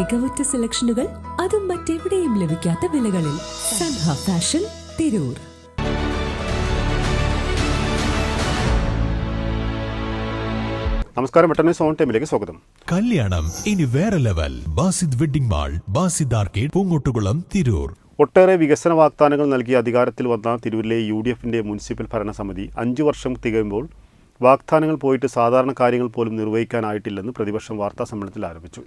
മികവുറ്റ സെലക്ഷനുകൾ അതും മറ്റെവിടെയും ലഭിക്കാത്ത വിലകളിൽ സൻഹ ഫാഷൻ തിരൂർ. നമസ്കാരം പെട്ടെന്ന് സോൺ ടൈമിലേക്ക് സ്വാഗതം. കല്യാണം ഇനി വേറെ level. Basid wedding mall Basid arcade Poonkottukulam Tirur. ഒട്ടേറെ വികസന വാഗ്ദാനങ്ങൾ നൽകി അധികാരത്തിൽ വന്ന തിരൂരിലെ യു ഡി എഫിന്റെ മുനിസിപ്പൽ ഭരണസമിതി അഞ്ചു വർഷം തികയുമ്പോൾ വാഗ്ദാനങ്ങൾ പോയിട്ട് സാധാരണ കാര്യങ്ങൾ പോലും നിർവഹിക്കാനായിട്ടില്ലെന്ന് പ്രതിപക്ഷം വാർത്താ സമ്മേളനത്തിൽ ആരോപിച്ചു.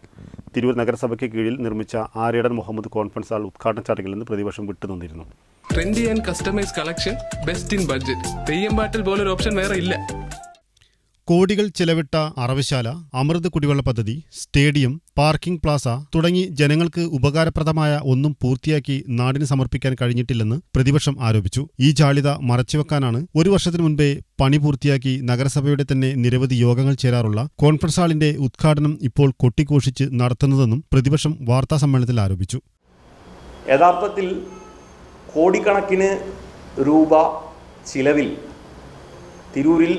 തിരൂർ നഗരസഭയ്ക്ക് കീഴിൽ നിർമ്മിച്ച ആര്യടൻ മുഹമ്മദ് കോൺഫറൻസ് ഹാൾ ഉദ്ഘാടന ചടങ്ങിൽ നിന്ന് പ്രതിപക്ഷം വിട്ടുനിന്നിരുന്നു. Trendy and customise collection best in budget Theyyam പാട്ടിൽ പോലൊരു ഓപ്ഷൻ വേറെ ഇല്ല. കോടികൾ ചെലവിട്ട അറവശാല അമൃത് കുടിവെള്ള പദ്ധതി സ്റ്റേഡിയം പാർക്കിംഗ് പ്ലാസ തുടങ്ങി ജനങ്ങൾക്ക് ഉപകാരപ്രദമായ ഒന്നും പൂർത്തിയാക്കി നാടിന് സമർപ്പിക്കാൻ കഴിഞ്ഞിട്ടില്ലെന്ന് പ്രതിപക്ഷം ആരോപിച്ചു. ഈ ജാളിത മറച്ചുവെക്കാനാണ് ഒരു വർഷത്തിനു മുൻപേ പണി പൂർത്തിയാക്കി നഗരസഭയുടെ തന്നെ നിരവധി യോഗങ്ങൾ ചേരാറുള്ള കോൺഫറൻസ് ഹാളിന്റെ ഉദ്ഘാടനം ഇപ്പോൾ കൊട്ടിഘോഷിച്ച് നടത്തുന്നതെന്നും പ്രതിപക്ഷം വാർത്താസമ്മേളനത്തിൽ ആരോപിച്ചു. യഥാർത്ഥത്തിൽ കോടിക്കണക്കിന് രൂപ ചിലവിൽ തിരൂരിൽ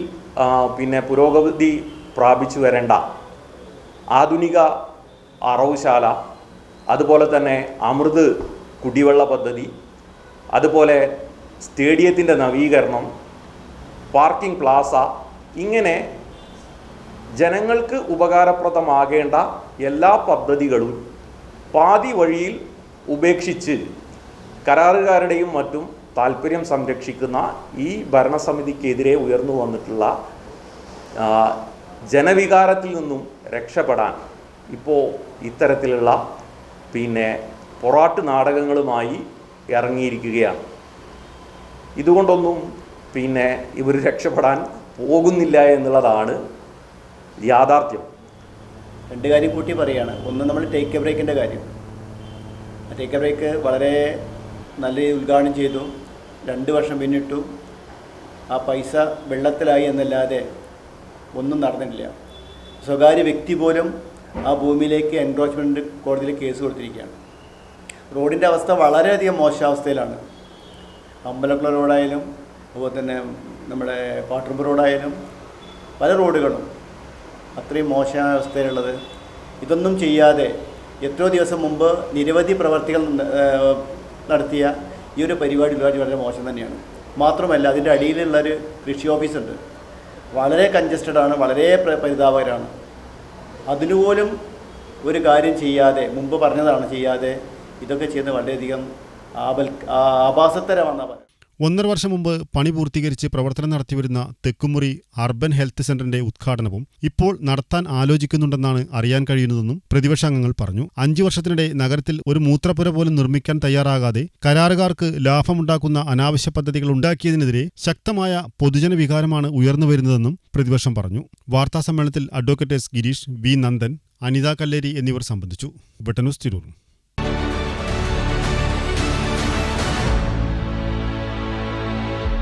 പിന്നെ പുരോഗതി പ്രാപിച്ചു വരേണ്ട. ആധുനിക അറവുശാല അതുപോലെ തന്നെ അമൃത് കുടിവെള്ള പദ്ധതി അതുപോലെ സ്റ്റേഡിയത്തിന്റെ നവീകരണം പാർക്കിംഗ് പ്ലാസ ഇങ്ങനെ ജനങ്ങൾക്ക് ഉപകാരപ്രദമാകേണ്ട എല്ലാ പദ്ധതികളും പാതി വഴിയിൽ ഉപേക്ഷിച്ച് കരാറുകാരുടെയും മറ്റും താല്പര്യം സംരക്ഷിക്കുന്ന ഈ ഭരണസമിതിക്കെതിരെ ഉയർന്നു വന്നിട്ടുള്ള ജനവികാരത്തിൽ നിന്നും രക്ഷപ്പെടാൻ ഇപ്പോൾ ഇത്തരത്തിലുള്ള പിന്നെ പൊറാട്ട് നാടകങ്ങളുമായി ഇറങ്ങിയിരിക്കുകയാണ്. ഇതുകൊണ്ടൊന്നും പിന്നെ ഇവർ രക്ഷപ്പെടാൻ പോകുന്നില്ല എന്നുള്ളതാണ് യാഥാർത്ഥ്യം. രണ്ട് കാര്യം കൂട്ടി പറയുകയാണ് ഒന്ന് നമ്മൾ ടേക്ക് എ ബ്രേക്കിന്റെ കാര്യം. ടേക്ക് എ ബ്രേക്ക് വളരെ നല്ല ഉദ്ഘാടനം ചെയ്തു. രണ്ട് വർഷം പിന്നിട്ടു ആ പൈസ വെള്ളത്തിലായി എന്നല്ലാതെ ഒന്നും നടന്നിട്ടില്ല. സ്വകാര്യ വ്യക്തി പോലും ആ ഭൂമിയിലേക്ക് എൻക്രോച്ച്മെന്റ് കോടതിയിൽ കേസ് കൊടുത്തിരിക്കുകയാണ്. റോഡിന്റെ അവസ്ഥ വളരെയധികം മോശാവസ്ഥയിലാണ്. അമ്പലക്കുള റോഡായാലും അതുപോലെ തന്നെ നമ്മുടെ പാട്ടുമ്പ് റോഡായാലും പല റോഡുകളും അത്രയും മോശാവസ്ഥയിലുള്ളത് ഇതൊന്നും ചെയ്യാതെ എത്രയോ ദിവസം മുമ്പ് നിരവധി പ്രവർത്തികൾ നടത്തിയ ഈ ഒരു പരിപാടി ഉദ്ഘാടനം വളരെ മോശം തന്നെയാണ്. മാത്രമല്ല അതിന്റെ അടിയിലുള്ളൊരു കൃഷി ഓഫീസുണ്ട്. വളരെ കൺജസ്റ്റഡ് ആണ് വളരെ പ്ര- പരിതാപകരമാണ് അതിനുപോലും ഒരു കാര്യം ചെയ്യാതെ മുമ്പ് പറഞ്ഞതാണ് ചെയ്യാതെ ഇതൊക്കെ ചെയ്യുന്നത് വളരെയധികം ആപൽ ആഭാസത്തരമാണ് ഒന്നര വർഷം മുമ്പ് പണി പൂർത്തീകരിച്ച് പ്രവർത്തനം നടത്തിവരുന്ന തെക്കുമുറി അർബൻ ഹെൽത്ത് സെന്ററിന്റെ ഉദ്ഘാടനവും ഇപ്പോൾ നടത്താൻ ആലോചിക്കുന്നുണ്ടെന്നാണ് അറിയാൻ കഴിയുന്നതെന്നും പ്രതിപക്ഷാംഗങ്ങൾ പറഞ്ഞു. അഞ്ചു വർഷത്തിനിടെ നഗരത്തിൽ ഒരു മൂത്രപ്പുര പോലും നിർമ്മിക്കാൻ തയ്യാറാകാതെ കരാറുകാർക്ക് ലാഭമുണ്ടാക്കുന്ന അനാവശ്യ പദ്ധതികൾ ഉണ്ടാക്കിയതിനെതിരെ ശക്തമായ പൊതുജന വികാരമാണ് ഉയർന്നുവരുന്നതെന്നും പ്രതിപക്ഷം പറഞ്ഞു. വാർത്താസമ്മേളനത്തിൽ advocate S Girish V Nandan Anitha Kalleri എന്നിവർ സംബന്ധിച്ചു. തിരൂർ.